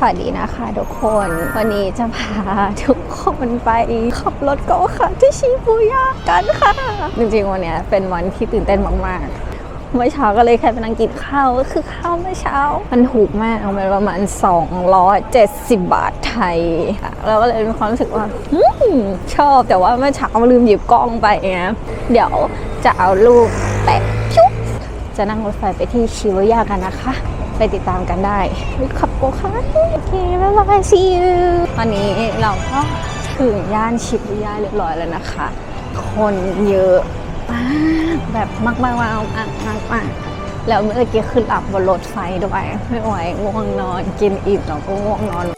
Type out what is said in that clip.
สวัสดีนะคะทุกคน วันนี้จะพาทุกคนไปขับรถโกคาร์ทที่ชิบูย่ากันค่ะ จริงๆวันนี้เป็นวันที่ตื่นเต้นมากๆ เมื่อเช้าก็เลยแค่ไปนั่งกินข้าวก็คือข้าวเมื่อเช้า มันถูกมากเอาไปประมาณ 270 บาทไทยค่ะแล้วก็เลยมีความรู้สึกว่าชอบแต่ว่าเมื่อเช้าลืมหยิบกล้องไปไงเดี๋ยวจะเอารูปแปะจะนั่งรถไฟไปที่ชิวายากันนะคะ ไปติดตามกันได้ขับโกคาร์โอเคบ๊ายบาย see you ตอนนี้เราก็ถึงย่านชิบุย่าเรียบร้อยแล้วนะคะ คนเยอะมากแบบมากมากมากมากมากมากแล้วเมื่อกี้ขึ้นหลับบนรถไฟด้วยไม่ไหวง่วงนอนกินอิ่มแล้วก็ง่วงนอน